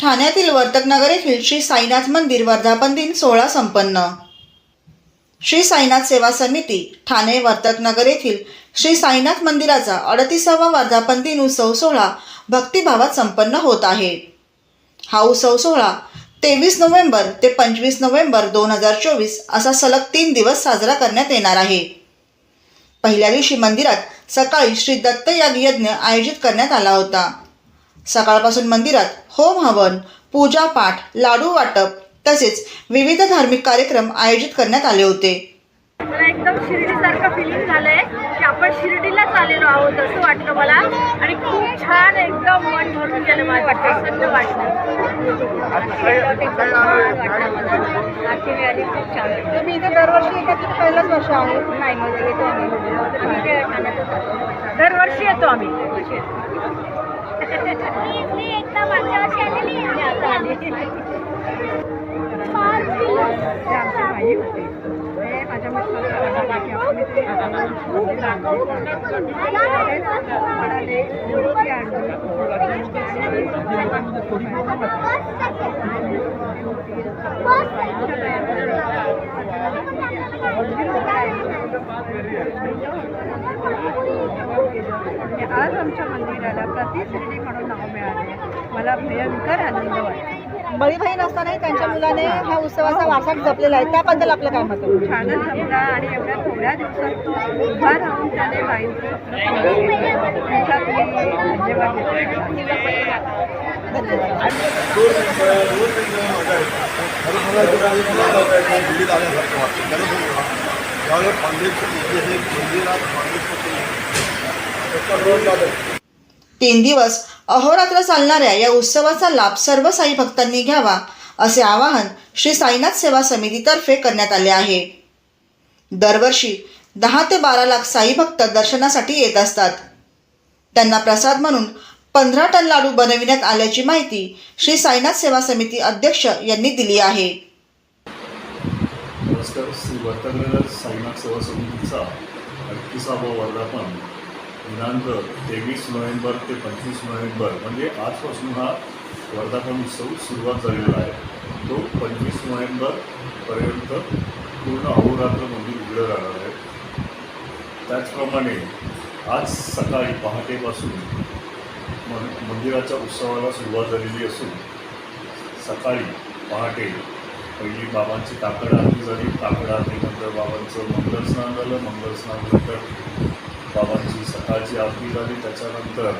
ठाण्यातील वर्तकनगर येथील श्री साईनाथ मंदिर वर्धापन दिन सोहळा संपन्न. श्री साईनाथ सेवा समिती ठाणे वर्तकनगर येथील श्री साईनाथ मंदिराचा अडतीसावा वर्धापन दिन उत्सव सोहळा भक्तिभावात संपन्न होत आहे. हा उत्सव सोहळा तेवीस नोव्हेंबर ते पंचवीस नोव्हेंबर दोन हजार चोवीस असा सलग तीन दिवस साजरा करण्यात येणार आहे. पहिल्या दिवशी मंदिरात सकाळी श्री दत्त याग यज्ञ आयोजित करण्यात आला होता. सकाळपासून मंदिरात होम हवन पूजा पाठ लाडू वाटप तसेच विविध धार्मिक कार्यक्रम आयोजित करण्यात आले होते मला एकदम शिर्डीसारखं फिलिंग झालंय की आपण शिर्डीलाच आलेलो आहोत असं वाटलं मला आणि खूप छान एकदम मन भरून गेलं मला प्रसन्न वाटलं खूप छान तुम्ही इथे दरवर्षी की पहिलंच वर्ष आहे नाही मग येतो आम्ही. दरवर्षी येतो आम्ही. मी एकदा मागच्या वर्षी आलेली मी आता आज आमच्या मंदिराला प्रति शिर्डी म्हणून नाव मिळाले. मला भयंकर आनंद वाटतो. बळीभाई नसतानाही त्यांच्या मुलाने हा उत्सवाचा वारसा जपलेला आहे. त्याबद्दल आपलं काय मत आहे? छानच जमला आणि एवढ्या थोड्या दिवसात तो उभा राहून त्याने बाईंचं धन्यवाद तीन दिवस अहोरात्र चालणाऱ्या या उत्सवाचा लाभ सर्व साई भक्तांनी घ्यावा असे आवाहन श्री साईनाथ सेवा समितीतर्फे करण्यात आले आहे. दरवर्षी दहा ते बारा लाख साई भक्त दर्शनासाठी येत असतात. त्यांना प्रसाद म्हणून पंधरा टन लाडू बनविण्यात आल्याची माहिती श्री साईनाथ सेवा समिती अध्यक्ष यांनी दिली आहे. नमस्कार श्री साईनाथ सेवा समितीचा अडतीसावा वर्धापन दिनांक तेवीस नोव्हेंबर ते पंचवीस नोव्हेंबर म्हणजे आजपासून हा वर्धापन उत्सव सुरुवात झालेला आहे. तो पंचवीस नोव्हेंबरपर्यंत पूर्ण अहोरात्र मंदिर उघडं राहणार आहे. त्याचप्रमाणे आज सकाळी पहाटेपासून मन मंदिराच्या उत्सवाला सुरुवात झालेली असून सकाळी पहाटे पहिली बाबांची काकड आरती झाली. काकड आरतीनंतर बाबांचं मंगलस्नान झालं. मंगलस्नानानंतर बाबांची सकाळची आरती झाली त्याच्यानंतर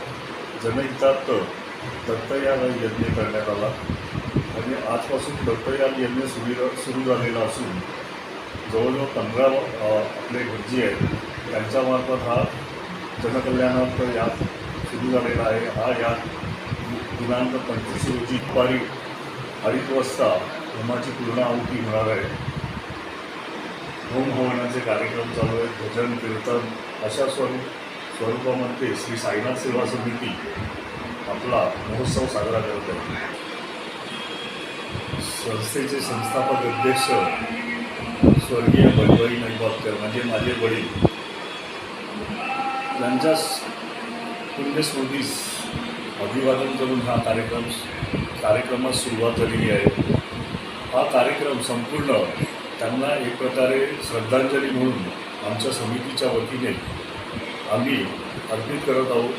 जनहितात दत्तयाग यज्ञ करण्यात आला. आणि आजपासून दत्तयाग यज्ञ सुरू सुरू झालेला असून जवळजवळ पंधरा आपले गुरुजी आहेत त्यांच्यामार्फत हा जनकल्याणार्थ यात सुरू झालेला आहे. हा यात दिनांक पंचवीस रोजी दुपारी अडीच वाजता धर्माची पूर्ण आहुती होणार आहे. होमहवनाचे कार्यक्रम चालू आहेत भजन कीर्तन अशा स्वरूप स्वरूपामध्ये श्री साईनाथ सेवा समिती आपला महोत्सव साजरा करत आहे. संस्थेचे संस्थापक अध्यक्ष स्वर्गीय बळीबाई नैबाबकर म्हणजे माझे वडील त्यांच्या पुण्यस्मृतीस अभिवादन करून हा कार्यक्रम कार्यक्रमास सुरुवात झालेली आहे. हा कार्यक्रम संपूर्ण त्यांना एक प्रकारे श्रद्धांजली म्हणून आमच्या समितीच्या वतीने आम्ही अर्पित करत आहोत.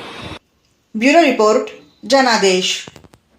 ब्युरो रिपोर्ट जनादेश.